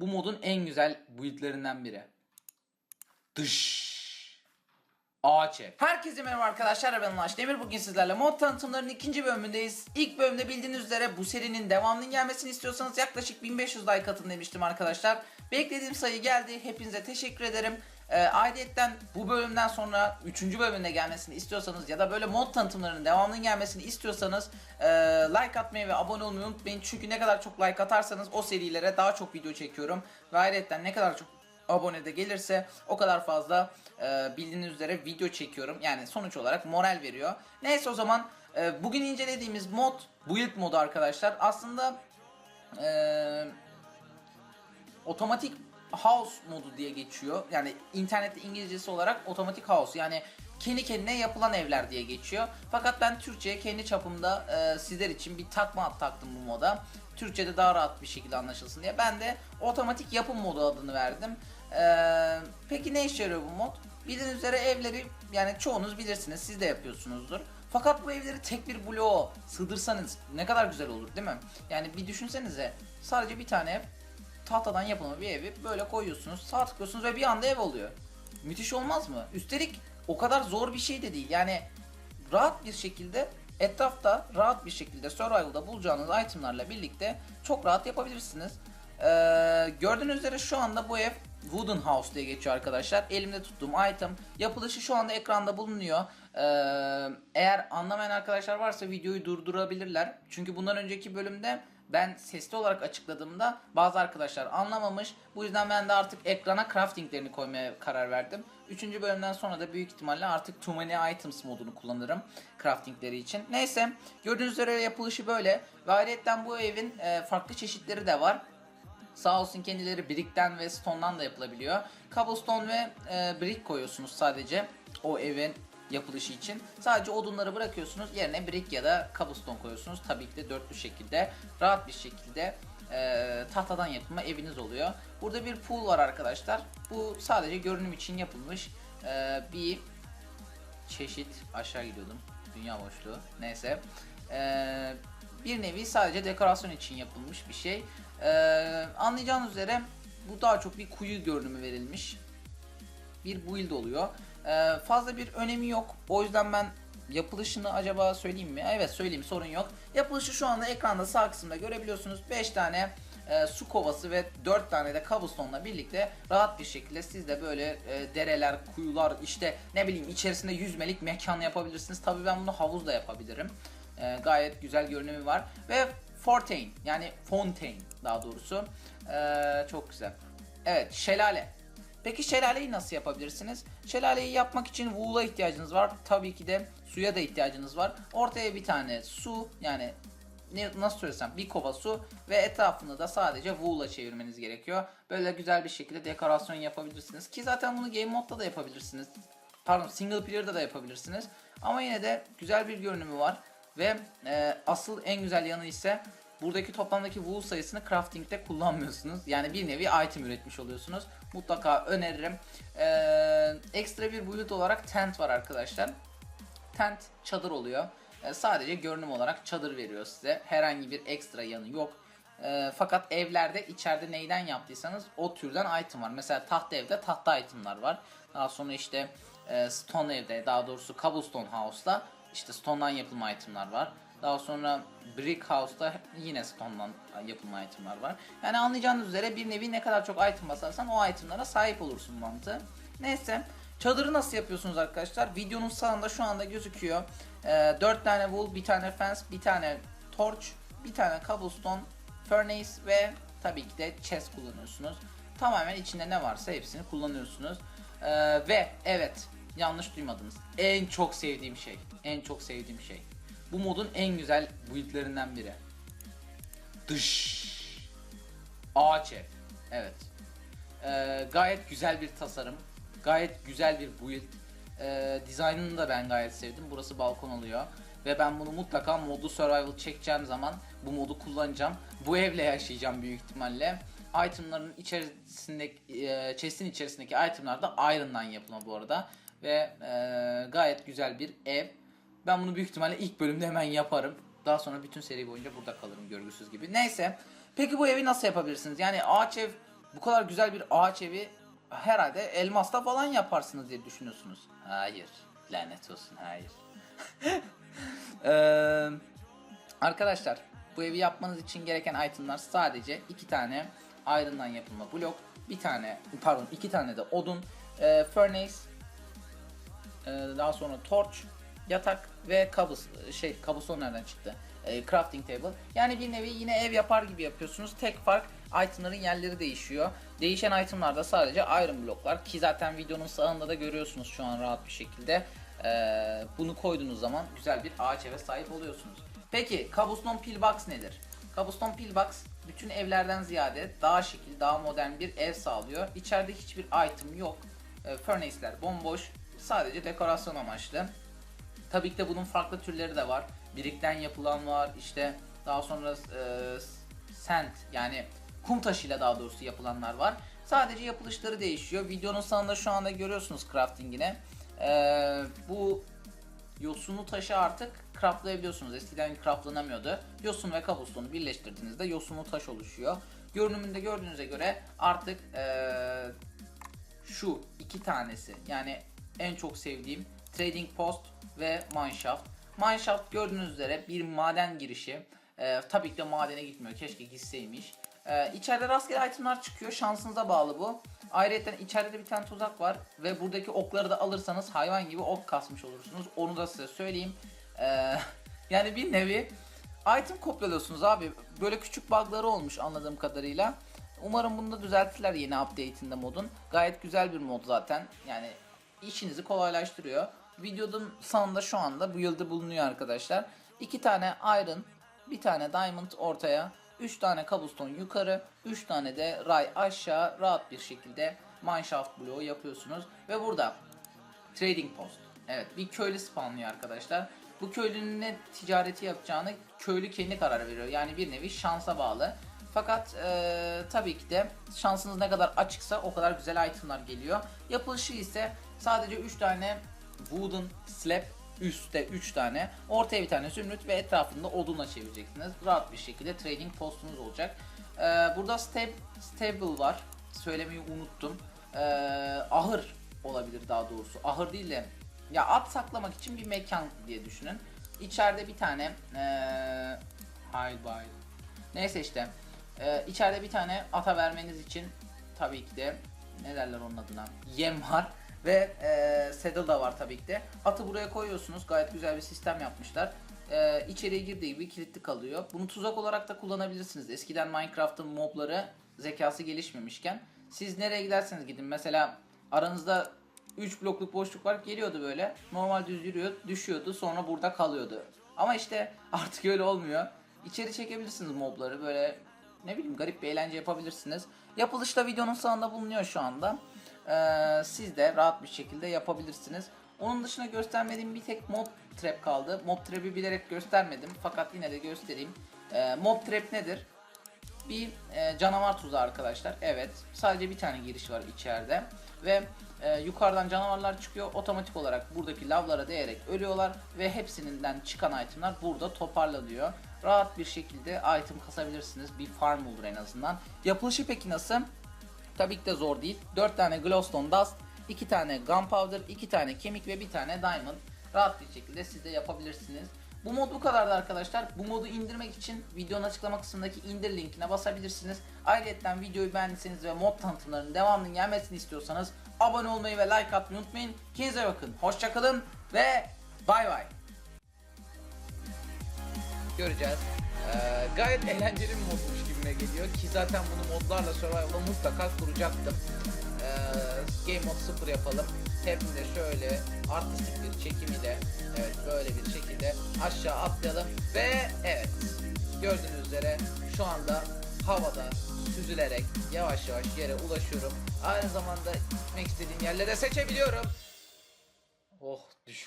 Bu modun en güzel build'lerinden biri. Dış. Ağaç. Herkese merhaba arkadaşlar ben Ulaş Demir. Bugün sizlerle mod tanıtımlarının ikinci bölümündeyiz. İlk bölümde bildiğiniz üzere bu serinin devamının gelmesini istiyorsanız yaklaşık 1500 like atın demiştim arkadaşlar. Beklediğim sayı geldi. Hepinize teşekkür ederim. Ee, ayrıyetten bu bölümden sonra 3. bölümünde gelmesini istiyorsanız ya da böyle mod tanıtımlarının devamının gelmesini istiyorsanız e, like atmayı ve abone olmayı unutmayın. Çünkü ne kadar çok like atarsanız o serilere daha çok video çekiyorum. Ve ayrıyetten ne kadar çok abone de gelirse o kadar fazla e, bildiğiniz üzere video çekiyorum. Yani sonuç olarak moral veriyor. Neyse o zaman e, bugün incelediğimiz mod build modu arkadaşlar. Aslında e, otomatik house modu diye geçiyor. Yani internette İngilizcesi olarak otomatik house yani kendi kendine yapılan evler diye geçiyor. Fakat ben Türkçe'ye kendi çapımda e, sizler için bir takma ad taktım bu moda. Türkçe'de daha rahat bir şekilde anlaşılsın diye. Ben de otomatik yapım modu adını verdim. E, peki ne işe yarıyor bu mod? Bildiğiniz üzere evleri yani çoğunuz bilirsiniz siz de yapıyorsunuzdur. Fakat bu evleri tek bir bloğa sığdırsanız ne kadar güzel olur değil mi? Yani bir düşünsenize sadece bir tane ev tahtadan yapılma bir evi böyle koyuyorsunuz, sağ tıklıyorsunuz ve bir anda ev oluyor. Müthiş olmaz mı? Üstelik o kadar zor bir şey de değil. Yani rahat bir şekilde etrafta rahat bir şekilde survival'da bulacağınız itemlarla birlikte çok rahat yapabilirsiniz. Ee, gördüğünüz üzere şu anda bu ev Wooden House diye geçiyor arkadaşlar. Elimde tuttuğum item. Yapılışı şu anda ekranda bulunuyor. Ee, eğer anlamayan arkadaşlar varsa videoyu durdurabilirler. Çünkü bundan önceki bölümde ben sesli olarak açıkladığımda bazı arkadaşlar anlamamış. Bu yüzden ben de artık ekrana craftinglerini koymaya karar verdim. Üçüncü bölümden sonra da büyük ihtimalle artık too many items modunu kullanırım craftingleri için. Neyse gördüğünüz üzere yapılışı böyle. Ve ayrıca bu evin e, farklı çeşitleri de var. Sağ olsun kendileri brickten ve stone'dan da yapılabiliyor. Cobblestone ve e, brick koyuyorsunuz sadece o evin yapılışı için. Sadece odunları bırakıyorsunuz. Yerine brick ya da cobblestone koyuyorsunuz. Tabii ki de dörtlü şekilde, rahat bir şekilde e, tahtadan yapılma eviniz oluyor. Burada bir pool var arkadaşlar. Bu sadece görünüm için yapılmış e, bir çeşit aşağı gidiyordum. Dünya boşluğu. Neyse. Ee, bir nevi sadece dekorasyon için yapılmış bir şey. Ee, anlayacağınız üzere bu daha çok bir kuyu görünümü verilmiş bir build oluyor. Ee, fazla bir önemi yok. O yüzden ben yapılışını acaba söyleyeyim mi? Evet söyleyeyim sorun yok. Yapılışı şu anda ekranda sağ kısımda görebiliyorsunuz. 5 tane e, su kovası ve 4 tane de cobblestone'la birlikte rahat bir şekilde siz de böyle e, dereler, kuyular işte ne bileyim içerisinde yüzmelik mekan yapabilirsiniz. Tabii ben bunu havuzda yapabilirim. E, gayet güzel görünümü var ve Fontaine yani Fontaine daha doğrusu E, çok güzel. Evet şelale. Peki şelaleyi nasıl yapabilirsiniz? Şelaleyi yapmak için wool'a ihtiyacınız var. Tabii ki de suya da ihtiyacınız var. Ortaya bir tane su yani nasıl söylesem bir kova su ve etrafını da sadece wool'a çevirmeniz gerekiyor. Böyle güzel bir şekilde dekorasyon yapabilirsiniz. Ki zaten bunu game modda da yapabilirsiniz. Pardon single player'da da yapabilirsiniz. Ama yine de güzel bir görünümü var. Ve e, asıl en güzel yanı ise buradaki toplamdaki wool sayısını crafting'de kullanmıyorsunuz. Yani bir nevi item üretmiş oluyorsunuz. Mutlaka öneririm. Ee, ekstra bir build olarak tent var arkadaşlar. Tent çadır oluyor. Ee, sadece görünüm olarak çadır veriyor size. Herhangi bir ekstra yanı yok. Ee, fakat evlerde içeride neyden yaptıysanız o türden item var. Mesela tahta evde tahta itemlar var. Daha sonra işte e, stone evde daha doğrusu cobblestone house'da işte stone'dan yapılma itemlar var. Daha sonra Brick House'da yine stone'dan yapılma itemler var. Yani anlayacağınız üzere bir nevi ne kadar çok item basarsan o itemlara sahip olursun mantığı. Neyse. Çadırı nasıl yapıyorsunuz arkadaşlar? Videonun sağında şu anda gözüküyor. Ee, 4 tane wool, bir tane fence, bir tane torch, bir tane cobblestone, furnace ve tabii ki de chest kullanıyorsunuz. Tamamen içinde ne varsa hepsini kullanıyorsunuz. Ee, ve evet yanlış duymadınız. En çok sevdiğim şey. En çok sevdiğim şey. Bu modun en güzel buildlerinden biri. Dış. Ağaç ev. Evet. Ee, gayet güzel bir tasarım. Gayet güzel bir build. Ee, dizaynını da ben gayet sevdim. Burası balkon oluyor. Ve ben bunu mutlaka modlu survival çekeceğim zaman bu modu kullanacağım. Bu evle yaşayacağım büyük ihtimalle. Itemların içerisindeki, e, chest'in içerisindeki itemlar da iron'dan yapılma bu arada. Ve e, gayet güzel bir ev. Ben bunu büyük ihtimalle ilk bölümde hemen yaparım. Daha sonra bütün seri boyunca burada kalırım görgüsüz gibi. Neyse. Peki bu evi nasıl yapabilirsiniz? Yani ağaç ev bu kadar güzel bir ağaç evi herhalde elmasta falan yaparsınız diye düşünüyorsunuz. Hayır. Lanet olsun hayır. Eee, arkadaşlar bu evi yapmanız için gereken itemlar sadece iki tane iron'dan yapılma blok, bir tane pardon iki tane de odun, eee, furnace, eee, daha sonra torch, yatak ve kabus şey kabuston nereden çıktı? Eee, crafting table. Yani bir nevi yine ev yapar gibi yapıyorsunuz. Tek fark itemların yerleri değişiyor. Değişen itemlarda sadece iron bloklar ki zaten videonun sağında da görüyorsunuz şu an rahat bir şekilde. Eee, bunu koyduğunuz zaman güzel bir ağaç eve sahip oluyorsunuz. Peki Cobblestone Pillbox nedir? Cobblestone Pillbox bütün evlerden ziyade daha şekil, daha modern bir ev sağlıyor. İçeride hiçbir item yok. E, furnace'ler bomboş. Sadece dekorasyon amaçlı. Tabii ki de bunun farklı türleri de var. Birikten yapılan var. İşte daha sonra e, sand yani kum taşıyla daha doğrusu yapılanlar var. Sadece yapılışları değişiyor. Videonun sonunda şu anda görüyorsunuz crafting'ine. E, bu yosunlu taşı artık craftlayabiliyorsunuz. Eskiden craftlanamıyordu. Yosun ve kablostone'u birleştirdiğinizde yosunlu taş oluşuyor. Görünümünde gördüğünüze göre artık eee, şu iki tanesi yani en çok sevdiğim Trading Post ve Mineshaft. Mineshaft gördüğünüz üzere bir maden girişi. Eee, tabii ki de madene gitmiyor. Keşke gitseymiş. Eee içeride rastgele itemlar çıkıyor. Şansınıza bağlı bu. Ayrıca içeride de bir tane tuzak var ve buradaki okları da alırsanız hayvan gibi ok kasmış olursunuz. Onu da size söyleyeyim. Eee, yani bir nevi item kopyalıyorsunuz abi. Böyle küçük bug'ları olmuş anladığım kadarıyla. Umarım bunu da düzeltirler yeni update'inde modun. Gayet güzel bir mod zaten. Yani işinizi kolaylaştırıyor. Videonun sonunda şu anda bu yılda bulunuyor arkadaşlar. İki tane iron, bir tane diamond ortaya, 3 tane cobblestone yukarı, 3 tane de ray aşağı rahat bir şekilde mineshaft bloğu yapıyorsunuz. Ve burada Trading Post. Evet bir köylü spawnlıyor arkadaşlar. Bu köylünün ne ticareti yapacağını köylü kendi karar veriyor. Yani bir nevi şansa bağlı. Fakat eee, tabii ki de şansınız ne kadar açıksa o kadar güzel itemlar geliyor. Yapılışı ise sadece 3 tane wooden slab üstte 3 tane, ortaya bir tane zümrüt ve etrafında odunla çevireceksiniz. Rahat bir şekilde trading postunuz olacak. Eee, burada stab stable var. Söylemeyi unuttum. Eee, ahır olabilir daha doğrusu. Ahır değil de ya at saklamak için bir mekan diye düşünün. İçeride bir tane eee hide by Neyse işte. Eee içeride bir tane ata vermeniz için tabii ki de ne derler onun adına? Yem var ve eee saddle da var tabii ki de. Atı buraya koyuyorsunuz. Gayet güzel bir sistem yapmışlar. Eee içeriye girdiği gibi kilitli kalıyor. Bunu tuzak olarak da kullanabilirsiniz. Eskiden Minecraft'ın mobları zekası gelişmemişken siz nereye giderseniz gidin. Mesela aranızda 3 blokluk boşluk var geliyordu böyle. Normal düz yürüyor, düşüyordu sonra burada kalıyordu. Ama işte artık öyle olmuyor. İçeri çekebilirsiniz mobları böyle ne bileyim garip bir eğlence yapabilirsiniz. Yapılışta videonun sonunda bulunuyor şu anda. Ee, siz de rahat bir şekilde yapabilirsiniz. Onun dışında göstermediğim bir tek mob trap kaldı. Mob trap'i bilerek göstermedim fakat yine de göstereyim. Ee, mob trap nedir? bir e, canavar tuzağı arkadaşlar. Evet. Sadece bir tane giriş var içeride. Ve e, yukarıdan canavarlar çıkıyor. Otomatik olarak buradaki lavlara değerek ölüyorlar. Ve hepsinden çıkan itemler burada toparlanıyor. Rahat bir şekilde item kasabilirsiniz. Bir farm olur en azından. Yapılışı peki nasıl? Tabii ki de zor değil. 4 tane glowstone dust, 2 tane gunpowder, 2 tane kemik ve 1 tane diamond. Rahat bir şekilde siz de yapabilirsiniz. Bu mod bu kadardı arkadaşlar. Bu modu indirmek için videonun açıklama kısmındaki indir linkine basabilirsiniz. Ayrıca videoyu beğendiyseniz ve mod tanıtımlarının devamının gelmesini istiyorsanız abone olmayı ve like atmayı unutmayın. Kendinize bakın. Hoşçakalın ve bay bay. Göreceğiz. Ee, gayet eğlenceli bir modmuş gibime geliyor ki zaten bunu modlarla Survival'da mutlaka kuracaktım. Ee, Game Mode 0 yapalım. Hem şöyle artistik bir çekim ile evet böyle bir şekilde aşağı atlayalım ve evet gördüğünüz üzere şu anda havada süzülerek yavaş yavaş yere ulaşıyorum. Aynı zamanda gitmek istediğim yerlere seçebiliyorum. Oh düşüyor.